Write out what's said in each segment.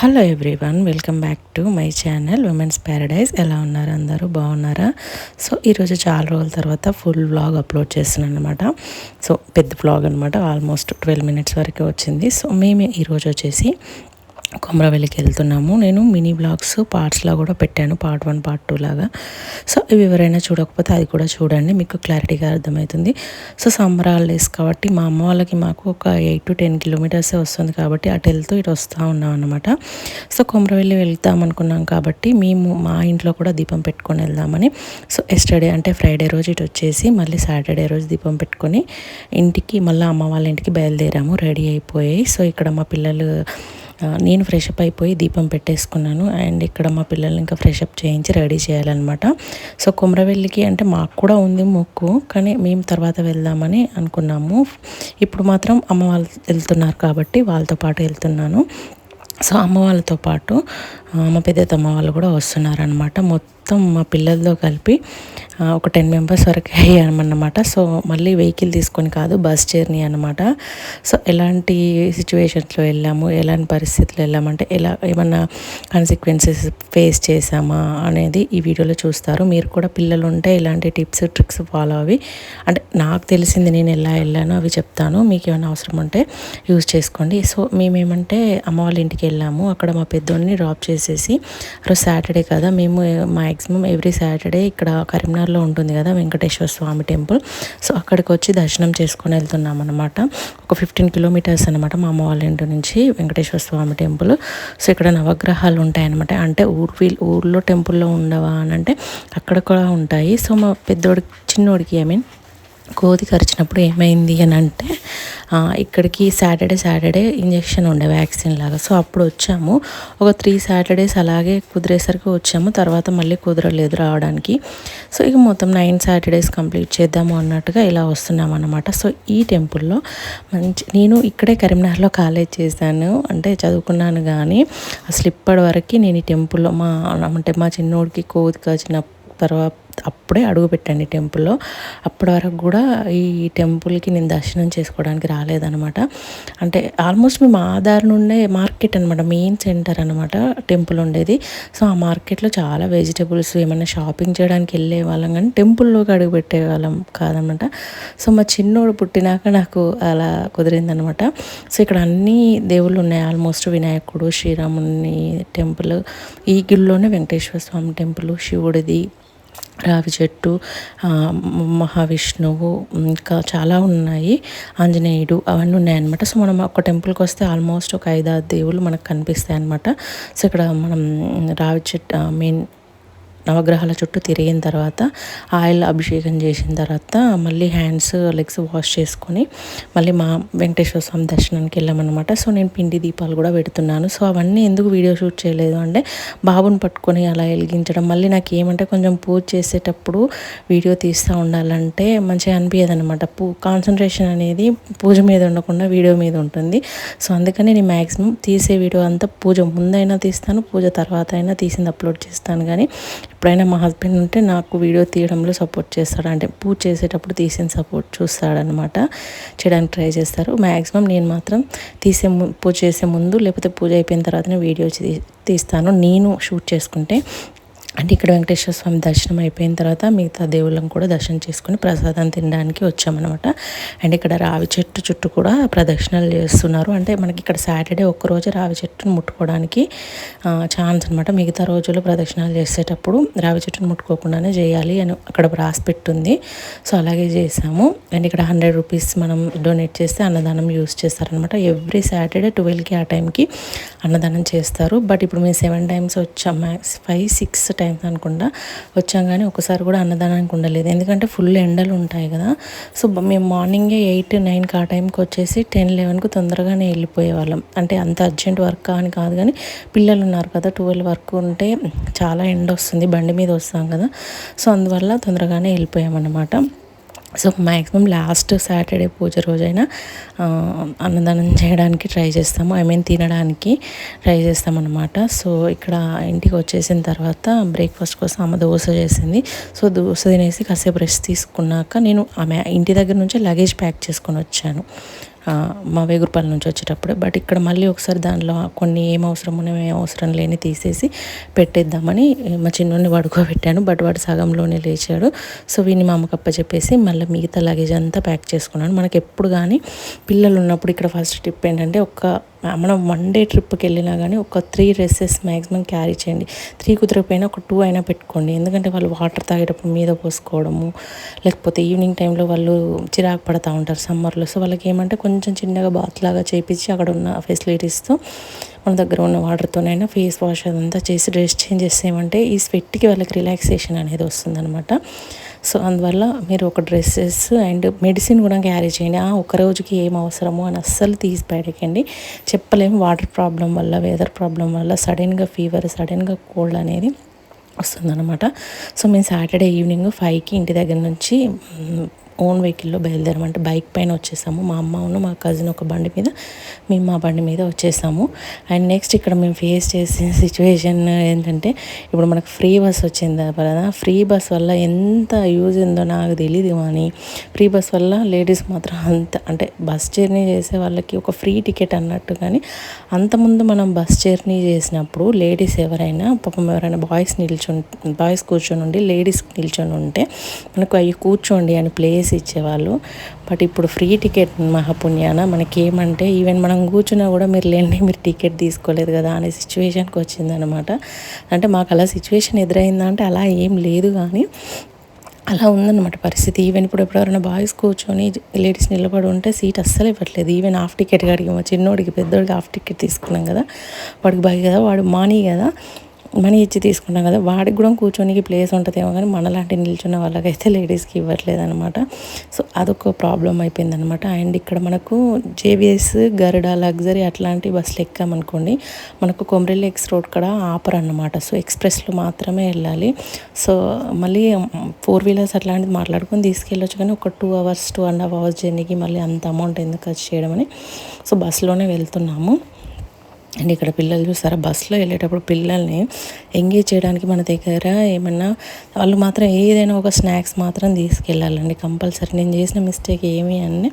Hello everyone welcome back to my channel women's paradise ఎలా ఉన్నారు అందరూ? బాగున్నారా? సో ఈరోజు చాలా రోజుల తర్వాత ఫుల్ వ్లాగ్ అప్లోడ్ చేస్తున్నాను అనమాట సో పెద్ద వ్లాగ్ అనమాట ఆల్మోస్ట్ ట్వెల్వ్ మినిట్స్ వరకు వచ్చింది. సో మేము ఈరోజు వచ్చేసి కొమరవెల్లికి వెళ్తున్నాము. నేను మినీ బ్లాగ్స్ పార్ట్స్లో కూడా పెట్టాను. పార్ట్ వన్ పార్ట్ టూ లాగా. సో ఇవి ఎవరైనా చూడకపోతే అది కూడా చూడండి. మీకు క్లారిటీగా అర్థమవుతుంది. సో సమ్మర్ హాలిడేస్ కాబట్టి మా అమ్మ వాళ్ళకి మాకు ఒక ఎయిట్ టు టెన్ కిలోమీటర్సే వస్తుంది కాబట్టి అటు వెళ్తూ ఇటు వస్తూ ఉన్నాం అనమాట సో కొమరవెల్లి వెళ్తాం అనుకున్నాం కాబట్టి మేము మా ఇంట్లో కూడా దీపం పెట్టుకొని వెళ్దామని. సో ఎస్టర్డే అంటే ఫ్రైడే రోజు ఇటు వచ్చేసి మళ్ళీ సాటర్డే రోజు దీపం పెట్టుకొని ఇంటికి మళ్ళీ అమ్మ వాళ్ళ ఇంటికి బయలుదేరాము. రెడీ అయిపోయాయి. సో ఇక్కడ మా పిల్లలు నేను ఫ్రెష్ అప్ అయిపోయి దీపం పెట్టేసుకున్నాను. అండ్ ఇక్కడ మా పిల్లల్ని ఇంకా ఫ్రెష్ అప్ చేయించి రెడీ చేయాలన్నమాట. సో కుమ్రవెల్లికి అంటే మాకు కూడా ఉంది మొక్కు కానీ మేము తర్వాత వెళ్దామని అనుకున్నాము. ఇప్పుడు మాత్రం అమ్మ వాళ్ళు వెళ్తున్నారు కాబట్టి వాళ్ళతో పాటు వెళ్తున్నాను. సో అమ్మ వాళ్ళతో పాటు మా పెద్దతమ్మ వాళ్ళు కూడా వస్తున్నారనమాట మొత్తం మొత్తం మా పిల్లలతో కలిపి ఒక టెన్ మెంబర్స్ వరకు అయ్యామన్నమాట. సో మళ్ళీ వెహికల్ తీసుకొని కాదు బస్ జర్నీ అనమాట సో ఎలాంటి సిచ్యువేషన్స్లో వెళ్ళాము ఎలాంటి పరిస్థితులు వెళ్ళామంటే ఎలా ఏమన్నా కాన్సిక్వెన్సెస్ ఫేస్ చేసామా అనేది ఈ వీడియోలో చూస్తారు. మీరు కూడా పిల్లలు ఉంటే ఇలాంటి టిప్స్ ట్రిక్స్ ఫాలో అవి. అంటే నాకు తెలిసింది నేను ఎలా వెళ్ళానో అవి చెప్తాను. మీకు ఏమైనా అవసరం ఉంటే యూజ్ చేసుకోండి. సో మేమేమంటే అమ్మ వాళ్ళ ఇంటికి వెళ్ళాము. అక్కడ మా పెద్దోడిని డ్రాప్ చేసేసి రోజు సాటర్డే కదా మేము మా మ్యాక్సిమం ఎవ్రీ సాటర్డే ఇక్కడ కరీంనగర్లో ఉంటుంది కదా వెంకటేశ్వర స్వామి టెంపుల్. సో అక్కడికి వచ్చి దర్శనం చేసుకొని వెళ్తున్నాం అనమాట ఒక ఫిఫ్టీన్ కిలోమీటర్స్ అనమాట మా అమ్మ వాళ్ళ ఇంటి నుంచి వెంకటేశ్వర స్వామి టెంపుల్. సో ఇక్కడ నవగ్రహాలు ఉంటాయన్నమాట. అంటే ఊరు ఊర్లో టెంపుల్లో ఉండవా అని అంటే అక్కడ కూడా ఉంటాయి. సో మా పెద్దోడికి చిన్నోడికి ఐ మీన్ కోతి కరిచినప్పుడు ఏమైంది అని అంటే ఇక్కడికి సాటర్డే సాటర్డే ఇంజెక్షన్ ఉండే వ్యాక్సిన్ లాగా. సో అప్పుడు వచ్చాము. ఒక త్రీ సాటర్డేస్ అలాగే కుదిరేసరికి వచ్చాము. తర్వాత మళ్ళీ కుదరలేదు రావడానికి. సో ఇక మొత్తం నైన్ సాటర్డేస్ కంప్లీట్ చేద్దాము అన్నట్టుగా ఇలా వస్తున్నాం అనమాట సో ఈ టెంపుల్లో మంచి నేను ఇక్కడే కరీంనగర్లో కాలేజ్ చేశాను. అంటే చదువుకున్నాను కానీ అసలు ఇప్పటి వరకు నేను ఈ టెంపుల్లో మా అంటే మా చిన్నోడికి కోతిక చిన్న తర్వాత అప్పుడే అడుగు పెట్టండి టెంపుల్లో. అప్పటి వరకు కూడా ఈ టెంపుల్కి నేను దర్శనం చేసుకోవడానికి రాలేదనమాట అంటే ఆల్మోస్ట్ మేము ఆధార్ నుండే మార్కెట్ అనమాట మెయిన్ సెంటర్ అనమాట టెంపుల్ ఉండేది. సో ఆ మార్కెట్లో చాలా వెజిటబుల్స్ ఏమైనా షాపింగ్ చేయడానికి వెళ్ళే వాళ్ళం కానీ టెంపుల్లోకి అడుగు పెట్టే వాళ్ళం కాదనమాట సో మా చిన్నోడు పుట్టినాక నాకు అలా కుదిరిందనమాట సో ఇక్కడ అన్ని దేవుళ్ళు ఉన్నాయి. ఆల్మోస్ట్ వినాయకుడు శ్రీరాముని టెంపుల్ ఈ గుడిలోనే వెంకటేశ్వర స్వామి టెంపుల్ శివుడిది రావి చెట్టు మహావిష్ణువు ఇంకా చాలా ఉన్నాయి. ఆంజనేయుడు అవన్నీ ఉన్నాయన్నమాట. సో మనం ఒక టెంపుల్కి వస్తే ఆల్మోస్ట్ ఒక ఐదారు దేవుళ్ళు మనకు కనిపిస్తాయి అనమాట సో ఇక్కడ మనం రావి చెట్టు మెయిన్ నవగ్రహాల చుట్టూ తిరిగిన తర్వాత ఆయిల్ అభిషేకం చేసిన తర్వాత మళ్ళీ హ్యాండ్స్ లెగ్స్ వాష్ చేసుకొని మళ్ళీ మా వెంకటేశ్వర స్వామి దర్శనానికి వెళ్ళామన్నమాట. సో నేను పిండి దీపాలు కూడా పెడుతున్నాను. సో అవన్నీ ఎందుకు వీడియో షూట్ చేయలేదు అంటే బాబుని పట్టుకొని అలా వెలిగించడం. మళ్ళీ నాకు ఏమంటే కొంచెం పూజ చేసేటప్పుడు వీడియో తీస్తూ ఉండాలంటే మంచిగా అనిపించదు అనమాట పూ కాన్సన్ట్రేషన్ అనేది పూజ మీద ఉండకుండా వీడియో మీద ఉంటుంది. సో అందుకని నేను మ్యాక్సిమం తీసే వీడియో అంతా పూజ ముందైనా తీస్తాను పూజ తర్వాత అయినా తీసింది అప్లోడ్ చేస్తాను. కానీ ఎప్పుడైనా మా హస్బెండ్ ఉంటే నాకు వీడియో తీయడంలో సపోర్ట్ చేస్తాడు. అంటే పూజ చేసేటప్పుడు తీసిన సపోర్ట్ చూస్తాడనమాట చేయడానికి ట్రై చేస్తారు. మ్యాక్సిమం నేను మాత్రం తీసే పూజ చేసే ముందు లేకపోతే పూజ అయిపోయిన తర్వాతనే వీడియో తీస్తాను. నేను షూట్ చేసుకుంటే అంటే ఇక్కడ వెంకటేశ్వర స్వామి దర్శనం అయిపోయిన తర్వాత మిగతా దేవుళ్ళం కూడా దర్శనం చేసుకుని ప్రసాదం తినడానికి వచ్చామన్నమాట. అండ్ ఇక్కడ రావి చెట్టు చుట్టూ కూడా ప్రదక్షిణలు చేస్తున్నారు. అంటే మనకి ఇక్కడ సాటర్డే ఒక్కరోజు రావి చెట్టును ముట్టుకోవడానికి ఛాన్స్ అనమాట మిగతా రోజులు ప్రదక్షిణాలు చేసేటప్పుడు రావి చెట్టును ముట్టుకోకుండానే చేయాలి అని అక్కడ రాసి పెట్టుంది. సో అలాగే చేసాము. అండ్ ఇక్కడ హండ్రెడ్ రూపీస్ మనం డొనేట్ చేస్తే అన్నదానం యూస్ చేస్తారనమాట ఎవ్రీ సాటర్డే ట్వెల్వ్కి ఆ టైంకి అన్నదానం చేస్తారు. బట్ ఇప్పుడు మేము సెవెన్ టైమ్స్ వచ్చాము మ్యాక్స్ ఫైవ్ సిక్స్ టైమ్స్ అనుకుంటా. వచ్చాం కానీ ఒకసారి కూడా అన్నదానానికి ఉండలేదు. ఎందుకంటే ఫుల్ ఎండలు ఉంటాయి కదా. సో మేము మార్నింగే ఎయిట్ నైన్కి ఆ టైంకి వచ్చేసి టెన్ లెవెన్కి తొందరగానే వెళ్ళిపోయే వాళ్ళం అంటే అంత అర్జెంట్ వర్క్ అని కాదు కానీ పిల్లలు ఉన్నారు కదా ట్వెల్వ్ వర్క్ ఉంటే చాలా ఎండ వస్తుంది బండి మీద వస్తాం కదా. సో అందువల్ల తొందరగానే వెళ్ళిపోయామన్నమాట. So maximum last Saturday puja రోజైనా అన్నదానం చేయడానికి ట్రై చేస్తాము. ఐ మీన్ తినడానికి ట్రై చేస్తామన్నమాట. సో ఇక్కడ ఇంటికి వచ్చేసిన తర్వాత బ్రేక్ఫాస్ట్ కోసం ఆమె దోశ చేసింది. సో దోశ తినేసి కాసేపు రెస్ట్ తీసుకున్నాక నేను ఆమె ఇంటి దగ్గర నుంచే లగేజ్ ప్యాక్ చేసుకొని వచ్చాను. మా వేగురుపల్లి నుంచి వచ్చేటప్పుడు. బట్ ఇక్కడ మళ్ళీ ఒకసారి దానిలో కొన్ని ఏం అవసరం ఉన్నాయి ఏం అవసరం లేని తీసేసి పెట్టేద్దామని మా చిన్నోడిని పడుకోబెట్టాను. బట్ వాడు సగంలోనే లేచాడు. సో వీని మా అమ్మకప్ప చెప్పేసి మళ్ళీ మిగతా లగేజ్ అంతా ప్యాక్ చేసుకున్నాను. మనకి ఎప్పుడు కానీ పిల్లలు ఉన్నప్పుడు ఇక్కడ ఫస్ట్ ట్రిప్ ఏంటంటే ఒక మనం వన్ డే ట్రిప్కి వెళ్ళినా కానీ ఒక త్రీ డ్రెస్సెస్ మ్యాక్సిమం క్యారీ చేయండి. త్రీ కుదిరిపోయినా ఒక టూ అయినా పెట్టుకోండి. ఎందుకంటే వాళ్ళు వాటర్ తాగేటప్పుడు మీద పోసుకోవడము లేకపోతే ఈవినింగ్ టైంలో వాళ్ళు చిరాకు పడుతూ ఉంటారు సమ్మర్లో సో వాళ్ళకి ఏమంటే కొంచెం చిన్నగా బాత్ లాగా చేపించి అక్కడ ఉన్న ఫెసిలిటీస్తో మన దగ్గర ఉన్న వాటర్తోనైనా ఫేస్ వాష్ అదంతా చేసి డ్రెస్ చేంజ్ చేసేమంటే ఈ స్వెట్కి వాళ్ళకి రిలాక్సేషన్ అనేది వస్తుందన్నమాట. సో అందువల్ల మీరు ఒక డ్రెస్సెస్ అండ్ మెడిసిన్ కూడా క్యారీ చేయండి. ఆ ఒక రోజుకి ఏం అవసరమో అని అస్సలు తీసి బయటకండి చెప్పలేము. వాటర్ ప్రాబ్లం వల్ల వెదర్ ప్రాబ్లం వల్ల సడన్గా ఫీవర్ సడన్గా కోల్డ్ అనేది వస్తుందన్నమాట. సో మేము సాటర్డే ఈవినింగ్ ఫైవ్కి ఇంటి దగ్గర నుంచి ఓన్ వెహికల్లో బయలుదేరమంటే బైక్ పైన వచ్చేసాము. మా అమ్మ మా కజిన్ ఒక బండి మీద మేము మా బండి మీద వచ్చేసాము. అండ్ నెక్స్ట్ ఇక్కడ మేము ఫేస్ చేసిన సిచ్యువేషన్ ఏంటంటే ఇప్పుడు మనకు ఫ్రీ బస్ వచ్చింది కదా ఫ్రీ బస్ వల్ల ఎంత యూజ్ ఉందో నాకు తెలియదు కానీ ఫ్రీ బస్ వల్ల లేడీస్ మాత్రం అంత అంటే బస్ జర్నీ చేసే వాళ్ళకి ఒక ఫ్రీ టికెట్ అన్నట్టు కానీ అంతకుముందు మనం బస్ జర్నీ చేసినప్పుడు లేడీస్ ఎవరైనా పాపం ఎవరైనా బాయ్స్ నిల్చొని బాయ్స్ కూర్చొని ఉండి లేడీస్ నిల్చొని ఉంటే మనకు అవి కూర్చోండి అని ప్లేస్ చేసి ఇచ్చేవాళ్ళు. బట్ ఇప్పుడు ఫ్రీ టికెట్ మహాపుణ్యాన మనకేమంటే ఈవెన్ మనం కూర్చున్నా కూడా మీరు లేండి మీరు టికెట్ తీసుకోలేదు కదా అనే సిచ్యువేషన్కి వచ్చిందనమాట అంటే మాకు అలా సిచ్యువేషన్ ఎదురైందా అంటే అలా ఏం లేదు కానీ అలా ఉందన్నమాట పరిస్థితి. ఈవెన్ ఇప్పుడు ఎప్పుడెవరైనా బాయ్స్ కూర్చొని లేడీస్ నిలబడి ఉంటే సీట్ అస్సలు ఇవ్వట్లేదు. ఈవెన్ హాఫ్ టికెట్ కాడికి చిన్నోడికి పెద్దోడికి హాఫ్ టికెట్ తీసుకున్నాం కదా వాడికి బాగా కదా వాడు మానీ కదా. మనీ ఇచ్చి తీసుకుంటాం కదా వాడికి కూడా కూర్చోనికి ప్లేస్ ఉంటుందేమో కానీ మనలాంటి నిల్చున్న వాళ్ళకైతే లేడీస్కి ఇవ్వట్లేదు అనమాట సో అదొక ప్రాబ్లం అయిపోయింది అనమాట అండ్ ఇక్కడ మనకు జేవిఎస్ గరుడ లగ్జరీ అట్లాంటి బస్సులు ఎక్కామనుకోండి మనకు కొమరెల్లి ఎక్స్ రోడ్ కూడా ఆపర్ అనమాట సో ఎక్స్ప్రెస్లో మాత్రమే వెళ్ళాలి. సో మళ్ళీ ఫోర్ వీలర్స్ అట్లాంటిది మాట్లాడుకొని తీసుకెళ్ళొచ్చు కానీ ఒక two hours two and half hours జర్నీకి మళ్ళీ అంత అమౌంట్ ఎందుకు ఖర్చు చేయడం అని. సో బస్సులోనే వెళ్తున్నాము. అండ్ ఇక్కడ పిల్లలు చూస్తారా బస్సులో వెళ్ళేటప్పుడు పిల్లల్ని ఎంగేజ్ చేయడానికి మన దగ్గర ఏమన్నా వాళ్ళు మాత్రం ఏదైనా ఒక స్నాక్స్ మాత్రం తీసుకెళ్ళాలండి కంపల్సరీ. నేను చేసిన మిస్టేక్ ఏమి అని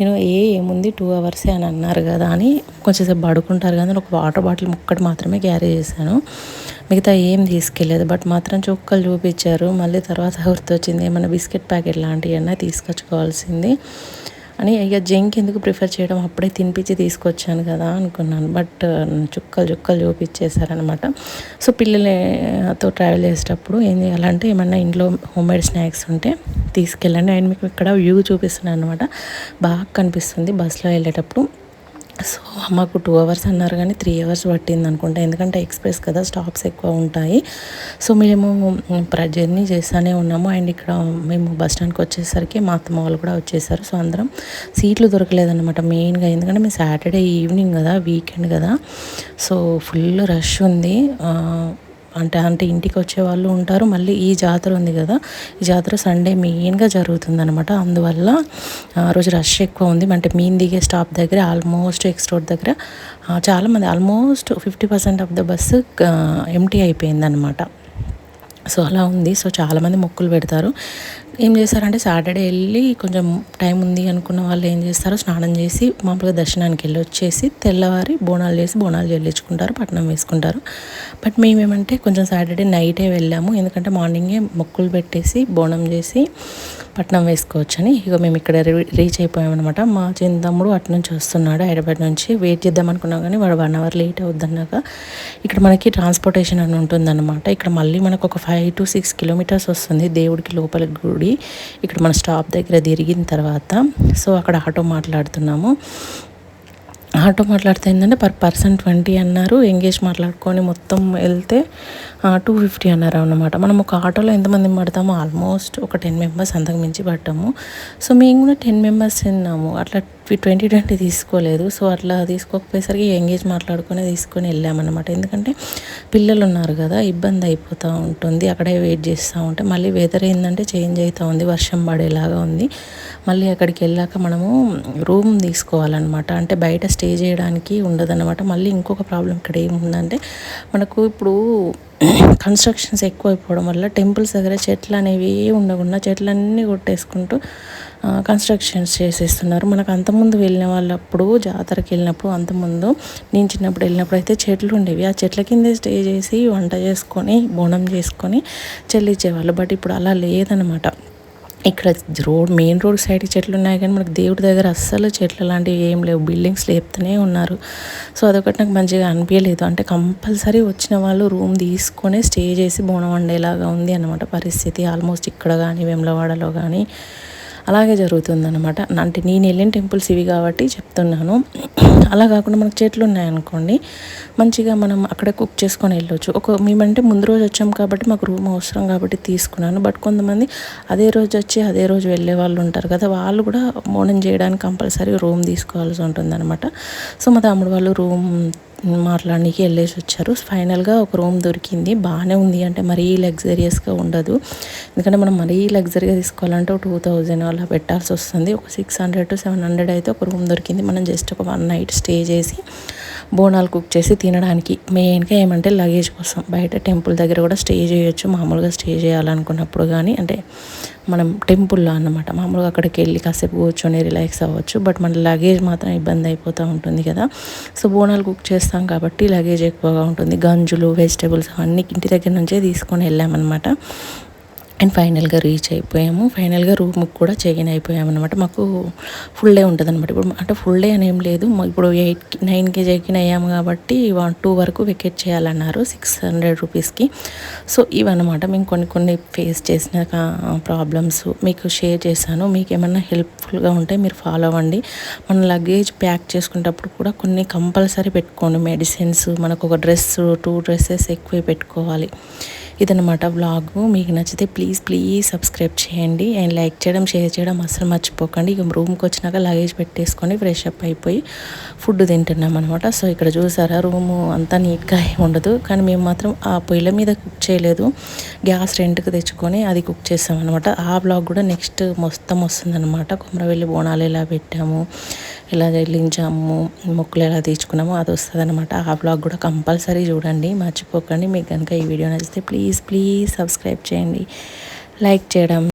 నేను ఏ ఏముంది టూ అవర్సే అని అన్నారు కదా అని కొంచెంసేపు పడుకుంటారు కానీ ఒక వాటర్ బాటిల్ ముక్కటి మాత్రమే క్యారీ చేశాను. మిగతా ఏం తీసుకెళ్ళలేదు. బట్ మాత్రం చుక్కలు చూపించారు. మళ్ళీ తర్వాత గుర్తొచ్చింది ఏమైనా బిస్కెట్ ప్యాకెట్ లాంటివి అన్నా తీసుకొచ్చుకోవాల్సింది. అని ఇక జంక్ ఎందుకు ప్రిఫర్ చేయడం? అప్పుడే తినిపించి తీసుకొచ్చాను కదా అనుకున్నాను. బట్ చుక్కలు చుక్కలు చూపించేశారనమాట సో పిల్లలతో ట్రావెల్ చేసేటప్పుడు ఏం చేయాలంటే ఏమన్నా ఇంట్లో హోమ్ మేడ్ స్నాక్స్ ఉంటే తీసుకెళ్ళండి. అండ్ మీకు ఇక్కడ వ్యూ చూపిస్తున్నాను అనమాట బాగా కనిపిస్తుంది బస్సులో వెళ్ళేటప్పుడు. సో మాకు టూ అవర్స్ అన్నారు కానీ త్రీ అవర్స్ పట్టింది అనుకుంటా. ఎందుకంటే ఎక్స్ప్రెస్ కదా స్టాప్స్ ఎక్కువ ఉంటాయి. సో మేము జర్నీ చేస్తూనే ఉన్నాము. అండ్ ఇక్కడ మేము బస్ స్టాండ్కి వచ్చేసరికి మా అత్తమ్మ వాళ్ళు కూడా వచ్చేసారు. సో అందరం సీట్లు దొరకలేదన్నమాట మెయిన్గా. ఎందుకంటే మేము సాటర్డే ఈవినింగ్ కదా వీకెండ్ కదా. సో ఫుల్ రష్ ఉంది. అంటే అంటే ఇంటికి వచ్చే వాళ్ళు ఉంటారు. మళ్ళీ ఈ జాతర ఉంది కదా ఈ జాతర సండే మెయిన్గా జరుగుతుంది అనమాట అందువల్ల ఆ రోజు రష్ ఎక్కువ ఉంది. అంటే మీన్ దిగే స్టాప్ దగ్గర ఆల్మోస్ట్ ఎక్స్ రోడ్ దగ్గర చాలామంది almost fifty percent of the bus empty అయిపోయింది అనమాట సో అలా ఉంది. సో చాలామంది మొక్కులు పెడతారు. ఏం చేస్తారంటే సాటర్డే వెళ్ళి కొంచెం టైం ఉంది అనుకున్న వాళ్ళు ఏం చేస్తారో స్నానం చేసి మామూలుగా దర్శనానికి వెళ్ళి వచ్చేసి తెల్లవారి బోనాలు చేసి బోనాలు చెల్లించుకుంటారు పట్నం వేసుకుంటారు. బట్ మేమేమంటే కొంచెం సాటర్డే నైటే వెళ్ళాము. ఎందుకంటే మార్నింగే మొక్కులు పెట్టేసి బోనం చేసి పట్నం వేసుకోవచ్చని. ఇక మేము ఇక్కడ రీచ్ అయిపోయామన్నమాట. మా చిన్న తమ్ముడు అటు నుంచి వస్తున్నాడు హైదరాబాద్ నుంచి. వెయిట్ చేద్దాం అనుకున్నాం కానీ వాడు వన్ అవర్ లేట్ అవుద్దన్నాక ఇక్కడ మనకి ట్రాన్స్పోర్టేషన్ అని ఉంటుందన్నమాట. ఇక్కడ మళ్ళీ మనకు ఒక ఫైవ్ టు సిక్స్ కిలోమీటర్స్ వస్తుంది దేవుడికి లోపల గుడి గుడి. ఇక్కడ మన స్టాప్ దగ్గర తిరిగిన తర్వాత సో అక్కడ ఆటో మాట్లాడుతున్నాము. ఆటో మాట్లాడితే ఏంటంటే పర్ పర్సన్ ట్వంటీ అన్నారు. ఎంగేజ్ మాట్లాడుకొని మొత్తం వెళ్తే టూ ఫిఫ్టీ అన్నారు అనమాట మనం ఒక ఆటోలో ఎంతమంది పడతామో ఆల్మోస్ట్ ఒక టెన్ మెంబర్స్ అంతకు మించి పడ్డాము. సో మేము కూడా టెన్ మెంబర్స్ తిన్నాము అట్లా ట్వంటీ ట్వంటీ తీసుకోలేదు. సో అట్లా తీసుకోకపోయేసరికి ఎంగేజ్ మాట్లాడుకొని తీసుకొని వెళ్ళామన్నమాట ఎందుకంటే పిల్లలు ఉన్నారు కదా ఇబ్బంది అయిపోతూ ఉంటుంది. అక్కడే వెయిట్ చేస్తూ ఉంటే మళ్ళీ వెదర్ ఏంటంటే చేంజ్ అవుతూ ఉంది వర్షం పడేలాగా ఉంది. మళ్ళీ అక్కడికి వెళ్ళాక మనము రూమ్ తీసుకోవాలన్నమాట. అంటే బయట స్టే చేయడానికి ఉండదన్నమాట. మళ్ళీ ఇంకొక ప్రాబ్లం ఇక్కడ ఏముందంటే మనకు ఇప్పుడు కన్స్ట్రక్షన్స్ ఎక్కువైపోవడం వల్ల టెంపుల్స్ దగ్గర చెట్లు అనేవి ఉండకుండా చెట్లన్నీ కొట్టేసుకుంటూ కన్స్ట్రక్షన్స్ చేసేస్తున్నారు. మనకు అంతకుముందు వెళ్ళిన వాళ్ళప్పుడు జాతరకి వెళ్ళినప్పుడు అంతకుముందు నేను చిన్నప్పుడు వెళ్ళినప్పుడు అయితే చెట్లు ఉండేవి. ఆ చెట్ల కిందే స్టే చేసి వంట చేసుకొని బోనం చేసుకొని చెల్లించేవాళ్ళు బట్ ఇప్పుడు అలా లేదనమాట. ఇక్కడ రోడ్ మెయిన్ రోడ్ సైడ్ చెట్లు ఉన్నాయి కానీ మనకు దేవుడి దగ్గర అస్సలు చెట్లు లాంటివి ఏం లేవు. బిల్డింగ్స్ లేపుతూనే ఉన్నారు. సో అదొకటి నాకు మంచిగా అనిపించలేదు అంటే కంపల్సరీ వచ్చిన వాళ్ళు రూమ్ తీసుకొని స్టే చేసి బోనం వండేలాగా ఉంది అన్నమాట పరిస్థితి. ఆల్మోస్ట్ ఇక్కడ కానీ వెమ్లవాడలో కానీ అలాగే జరుగుతుందనమాట అంటే నేను వెళ్ళిన టెంపుల్స్ ఇవి కాబట్టి చెప్తున్నాను. అలా కాకుండా మనకు చెట్లు ఉన్నాయనుకోండి మంచిగా మనం అక్కడ కుక్ చేసుకొని వెళ్ళొచ్చు. ఒక మేమంటే ముందు రోజు వచ్చాం కాబట్టి మాకు రూమ్ అవసరం కాబట్టి తీసుకున్నాను. బట్ కొంతమంది అదే రోజు వచ్చి అదే రోజు వెళ్ళే వాళ్ళు ఉంటారు కదా వాళ్ళు కూడా మోనం చేయడానికి కంపల్సరీ రూమ్ తీసుకోవాల్సి ఉంటుంది అనమాట సో మా తమ్ముడు వాళ్ళు రూమ్ మాట్లాడడానికి వెళ్ళేసి వచ్చారు. ఫైనల్గా ఒక రూమ్ దొరికింది. బాగానే ఉంది అంటే మరీ లగ్జరియస్గా ఉండదు. ఎందుకంటే మనం మరీ లగ్జరీగా తీసుకోవాలంటే ఒక టూ థౌజండ్ అలా పెట్టాల్సి వస్తుంది. ఒక six hundred to seven hundred అయితే ఒక రూమ్ దొరికింది. మనం జస్ట్ ఒక వన్ నైట్ స్టే చేసి బోనాలు కుక్ చేసి తినడానికి మెయిన్గా ఏమంటే లగేజ్ కోసం. బయట టెంపుల్ దగ్గర కూడా స్టే చేయొచ్చు. మామూలుగా స్టే చేయాలనుకున్నప్పుడు కానీ అంటే మనం టెంపుల్లో అన్నమాట. మామూలుగా అక్కడికి వెళ్ళి కాసేపు కూర్చొని రిలాక్స్ అవ్వచ్చు. బట్ మన లగేజ్ మాత్రం ఇబ్బంది అయిపోతూ ఉంటుంది కదా. సో బోనాలు కుక్ చేస్తాం కాబట్టి లగేజ్ ఎక్కువగా ఉంటుంది. గంజులు వెజిటేబుల్స్ అవన్నీ ఇంటి దగ్గర నుంచే తీసుకొని వెళ్ళామన్నమాట. అండ్ ఫైనల్గా రీచ్ అయిపోయాము. ఫైనల్గా రూమ్కి కూడా చెగిన్ అయిపోయాము అనమాట మాకు ఫుల్ డే ఉంటుంది అనమాట ఇప్పుడు అంటే ఫుల్ డే అని ఏం లేదు ఇప్పుడు ఎయిట్ నైన్కి చెగిన్ అయ్యాము కాబట్టి వన్ టూ వరకు వెకెట్ చేయాలన్నారు సిక్స్ హండ్రెడ్ రూపీస్కి. సో ఇవన్నమాట. మేము కొన్ని కొన్ని ఫేస్ చేసిన ప్రాబ్లమ్స్ మీకు షేర్ చేశాను. మీకు ఏమన్నా హెల్ప్ఫుల్గా ఉంటే మీరు ఫాలో అవ్వండి. మన లగేజ్ ప్యాక్ చేసుకునేటప్పుడు కూడా కొన్ని కంపల్సరీ పెట్టుకోండి. మెడిసిన్స్ మనకు ఒక డ్రెస్ టూ డ్రెస్సెస్ ఎక్కువ పెట్టుకోవాలి. ఇదనమాట వ్లాగ్ మీకు నచ్చితే ప్లీజ్ ప్లీజ్ సబ్స్క్రైబ్ చేయండి. అండ్ లైక్ చేయడం షేర్ చేయడం అస్సలు మర్చిపోకండి. ఇక రూమ్కి వచ్చినాక లగేజ్ పెట్టేసుకొని ఫ్రెష్ అప్ అయిపోయి ఫుడ్ తింటున్నాం అనమాట సో ఇక్కడ చూసారా రూము అంతా నీట్గా ఉండదు. కానీ మేము మాత్రం ఆ పొయ్యిల మీద కుక్ చేయలేదు. గ్యాస్ రెంట్కి తెచ్చుకొని అది కుక్ చేసాం అనమాట ఆ బ్లాగ్ కూడా నెక్స్ట్ మొత్తం వస్తుందన్నమాట. కుమ్మరవెల్లి బోనాలు ఎలా పెట్టాము ఎలా చెల్లించాము మొక్కులు ఎలా తీర్చుకున్నామో అది వస్తుంది అనమాట ఆ బ్లాగ్ కూడా కంపల్సరీ చూడండి మర్చిపోకండి. మీకు కనుక ఈ వీడియో నచ్చితే ప్లీజ్ ప్లీజ్ సబ్స్క్రైబ్ చేయండి. లైక్ చేయడం